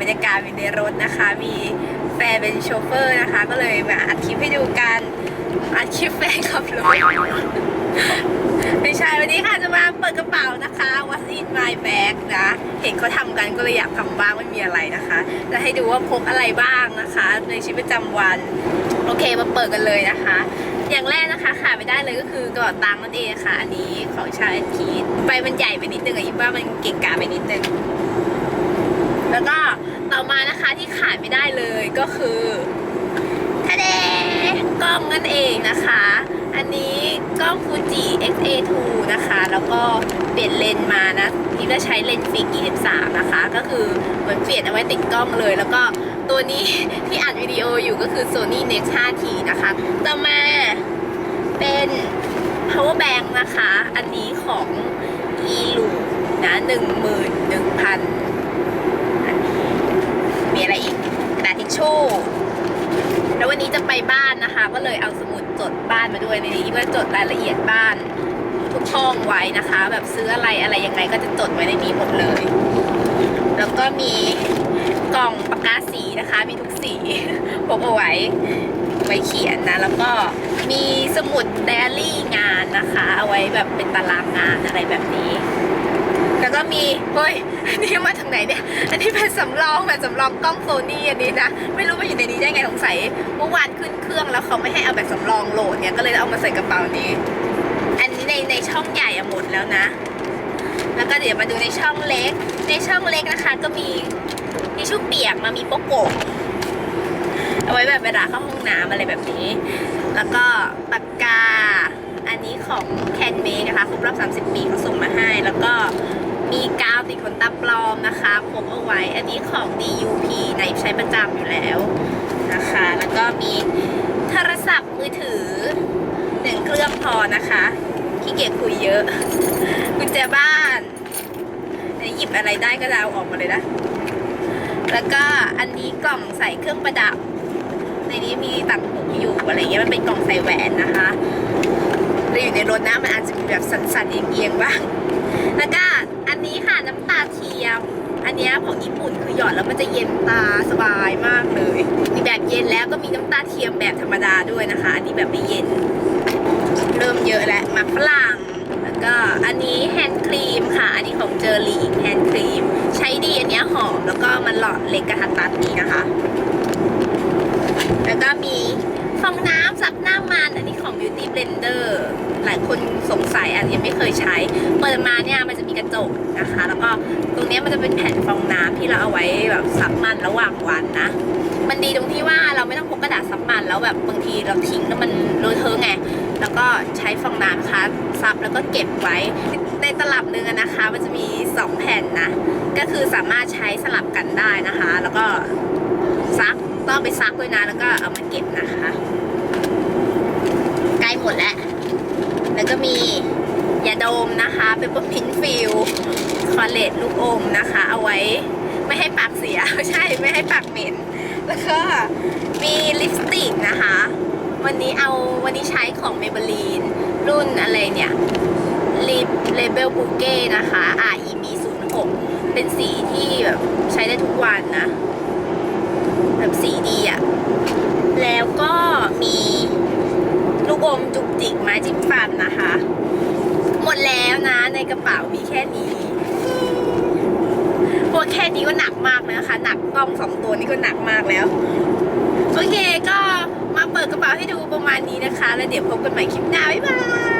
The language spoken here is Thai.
บรรยากาศอยู่ในรถนะคะ มีแฟนเป็นโชเฟอร์นะคะ ก็เลยมาอัดคลิปให้ดูกันอัดคลิปแฟนขับรถไม่ใช่วันนี้ค่ะจะมาเปิดกระเป๋านะคะ What's in my bag นะ เห็นเขาทำกันก็เลยอยากทำบ้างไม่มีอะไรนะคะ จะให้ดูว่าพกอะไรบ้างนะคะ ในชีวิตประจำวัน โอเคมาเปิดกันเลยนะคะ อย่างแรกนะคะขาดไม่ได้เลยก็คือกระเป๋าตังค์นั่นเองค่ะ อันนี้ของชาแอนทีใบมันใหญ่ไปนิดนึงอะยิ่ว่ามันเก่งกาไปนิดนึง แล้วก็ต่อมานะคะที่ขาดไม่ได้เลยก็คือทะเดกล้องนั่นเองนะคะ อันนี้กล้องฟูจิ XA2 นะคะ แล้วก็เปลี่ยนเลนส์มานะนี่ก็ใช้เลนส์ฟิก 23 นะคะ ก็คือเหมือนเปลี่ยนเอาไว้ติดกล้องเลย แล้วก็ตัวนี้ที่อัดวิดีโออยู่ก็คือ Sony Nex 5T นะคะ ต่อมาเป็น power bank นะคะ อันนี้ของ e l u นะ 11,000อันนี้มี อะไรอีกกระดทิชชู่แล้ววันนี้จะไปบ้านนะคะ ก็เลยเอาสมุดจดบ้านมาด้วยในนี้เพื่อจดรายละเอียดบ้านทุกห้องไว้นะคะ แบบซื้ออะไรอะไรยังไงก็จะจดไว้ในนี้หมดเลย แล้วก็มีกล่องปากกาสีนะคะ มีทุกสีพกเอาไว้ไว้เขียนนะแล้วก็มีสมุดไดอารี่งานนะคะ เอาไว้แบบเป็นตารางงานอะไรแบบนี้ แล้วก็มีเฮ้ยอันนี้มาจากไหนเนี่ย อันนี้เป็นสำรองแบบสำรองกล้องโซนี่อันนี้นะ ไม่รู้ว่าอยู่ในนี้ได้ไงสงสัยเมื่อวานขึ้นเครื่องแล้วเขาไม่ให้เอาแบบสำรองโหลดเนี่ยก็เลยเอามาใส่กระเป๋านี้ อันนี้ในในช่องใหญ่อะหมดแล้วนะ แล้วก็เดี๋ยวมาดูในช่องเล็ก ในช่องเล็กนะคะ ก็มีทิชชู่เปียกมามีโปโกะเอาไว้แบบเวลาเข้าห้องน้ำอะไรแบบนี้ แล้วก็ปากกา อันนี้ของแคนเมกนะคะครบรอบ 30 ปีเขาส่งมาให้ แล้วก็ มีกาวติดขนตาปลอมนะคะพกเอาไว้ อันนี้ของ DUP ไนใช้ประจำอยู่แล้วนะคะ แล้วก็มีโทรศัพท์มือถือหนึ่งเครื่องพอนะคะขี้เกียจคุยเยอะกุญแจบ้านอันนี้หยิบอะไรได้ก็จะเอาออกมาเลยนะ แล้วก็อันนี้กล่องใส่เครื่องประดับ ในนี้มีต่างหูอยู่อะไรเงี้ยมันเป็นกล่องใส่แหวนนะคะเราอยู่ในรถนะมันอาจจะมีแบบสั่นๆเอียงๆบ้างแล้วก็ เทียม อันนี้ของญี่ปุ่นคือหยอดแล้วมันจะเย็นตาสบายมากเลย มีแบบเย็นแล้วก็มีน้ำตาเทียมแบบธรรมดาด้วยนะคะ อันนี้แบบไม่เย็น เริ่มเยอะแล้วมักฝรั่งแล้วก็อันนี้แฮนด์ครีมค่ะ อันนี้ของเจอรีแฮนด์ครีม ใช้ดีอันนี้หอมแล้วก็มันหลอดเล็กกระทัดรัดดีนะคะ แล้วก็มีฟองน้ำซับหน้ามัน อันนี้ของ Beauty Blender คนสงสัยอันนี้ไม่เคยใช้ เปิดมาเนี่ยมันจะมีกระจกนะคะ แล้วก็ตรงนี้มันจะเป็นแผ่นฟองน้ำที่เราเอาไว้แบบซับมันระหว่างวันนะ มันดีตรงที่ว่าเราไม่ต้องพกกระดาษซับมันแล้วแบบบางทีเราทิ้งแล้วมันเลอะเทอะไง แล้วก็ใช้ฟองน้ำคะซับแล้วก็เก็บไว้ในตลับหนึ่งนะคะ มันจะมี 2 แผ่นนะ ก็คือสามารถใช้สลับกันได้นะคะ แล้วก็ซักต้องไปซักด้วยนะ แล้วก็เอามาเก็บนะคะ ใกล้หมดแล้ว แล้วก็มียาดมนะคะเป็นพวกพินฟิลคอเลตลูกอมนะคะ เอาไว้ไม่ให้ปากเสียใช่ไม่ให้ปากเหม็น แล้วก็มีลิปสติกนะคะ วันนี้เอาวันนี้ใช้ของเมเบลีนรุ่นอะไรเนี่ยลิปเลเบลบูเก้นะคะ REB 0 6เป็นสีที่แบบใช้ได้ทุกวันนะ แบบสีดีอะแล้วก็มีลูกอมจุกจิกไม้จิ้มฟันนะคะ หมดแล้วนะในกระเป๋ามีแค่ นี้พวกแค่นี้ก็หนักมากเลยนะคะ หนักกล้องสองตัวนี้ก็หนักมากแล้ว โอเคก็มาเปิดกระเป๋าให้ดูประมาณนี้นะคะ แล้วเดี๋ยวพบกันใหม่คลิปหน้า บ๊ายบาย